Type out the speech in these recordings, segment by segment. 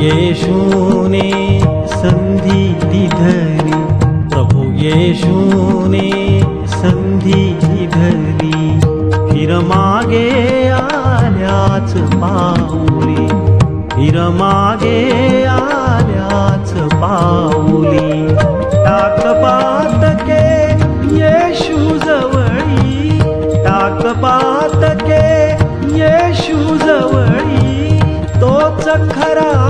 येशूने संधी धरी प्रभू येशूने संधी दिधली फिर मागे आल्याच पाऊली. फिर मागे आल्याच पाऊली. टाक पातके येशू जवळी टाक पातके येशू जवळी तोच खरा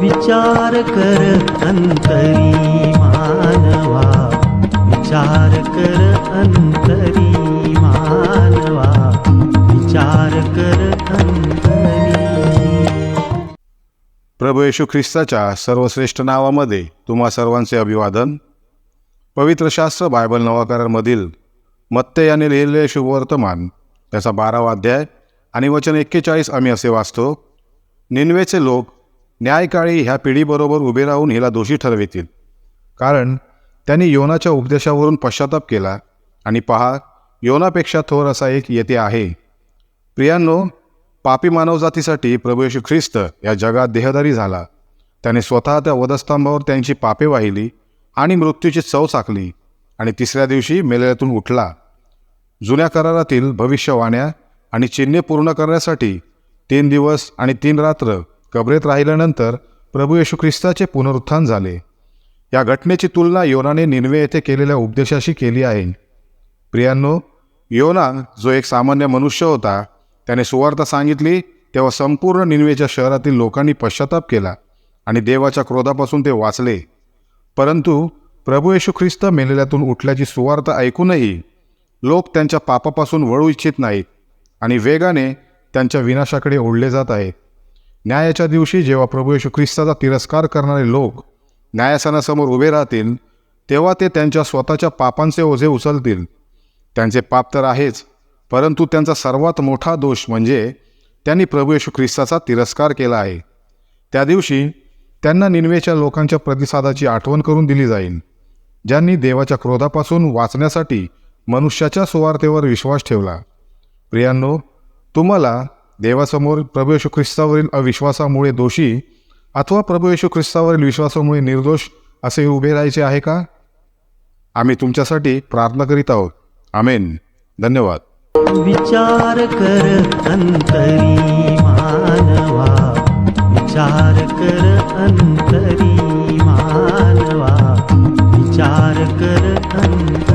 विचार कर अंतरी मानवा. विचार कर अंतरी मानवा. विचार कर अंतरी. प्रभू येशू ख्रिस्ताच्या सर्वश्रेष्ठ नावामध्ये तुम्हा सर्वांचे अभिवादन. पवित्र शास्त्र बायबल नवाकारांमधील मत्ते यांनी लिहिलेले शुभवर्तमान त्याचा बारावा अध्याय आणि वचन एक्केचाळीस आम्ही असे वाचतो निन्वेचे लोक न्यायकाळी ह्या पिढीबरोबर उभे राहून हिला दोषी ठरवितील. कारण त्यांनी योनाच्या उपदेशावरून पश्चाताप केला आणि पहा योनापेक्षा थोर असा एक येथे आहे. प्रियांनो पापी मानवजातीसाठी प्रभू येशू ख्रिस्त या जगात देहदारी झाला. त्याने स्वतः त्या वधस्तंभावर त्यांची पापे वाहिली आणि मृत्यूची चव चाकली आणि तिसऱ्या दिवशी मेलेल्यातून उठला. जुन्या करारातील भविष्यवाण्या आणि चिन्हे पूर्ण करण्यासाठी तीन दिवस आणि तीन रात्र कबरेत राहिल्यानंतर प्रभू येशू ख्रिस्ताचे पुनरुत्थान झाले. या घटनेची तुलना योनाने निनवे येथे केलेल्या उपदेशाशी केली आहे. प्रियांनो योना जो एक सामान्य मनुष्य होता त्याने सुवार्ता सांगितली तेव्हा संपूर्ण निनवेच्या शहरातील लोकांनी पश्चाताप केला आणि देवाच्या क्रोधापासून ते वाचले. परंतु प्रभू येशू ख्रिस्त मेलेल्यातून उठल्याची सुवार्ता ऐकूनही लोक त्यांच्या पापापासून वळू इच्छित नाहीत आणि वेगाने त्यांच्या विनाशाकडे ओढले जात आहेत न्यायाच्या दिवशी जेव्हा प्रभू येशू ख्रिस्ताचा तिरस्कार करणारे लोक न्यायासनासमोर उभे राहतील तेव्हा ते त्यांच्या स्वतःच्या पापांचे ओझे उचलतील. त्यांचे पाप तर आहेच परंतु त्यांचा सर्वात मोठा दोष म्हणजे त्यांनी प्रभू येशू ख्रिस्ताचा तिरस्कार केला आहे. त्या दिवशी त्यांना निन्वेच्या लोकांच्या प्रतिसादाची आठवण करून दिली जाईल ज्यांनी देवाच्या क्रोधापासून वाचण्यासाठी मनुष्याच्या सुवार्थेवर विश्वास ठेवला. प्रियांनो तुम्हाला देवासमोर प्रभू येशू ख्रिस्तावरील अविश्वासामुळे दोषी अथवा प्रभू येशू ख्रिस्तावरील विश्वासामुळे निर्दोष असे उभे राहायचे आहे का? आम्ही तुमच्यासाठी प्रार्थना करीत आहोत. आमेन. धन्यवाद. विचार कर अंतरी मानवा. विचार कर अंतरी मानवा. विचार कर अंतरी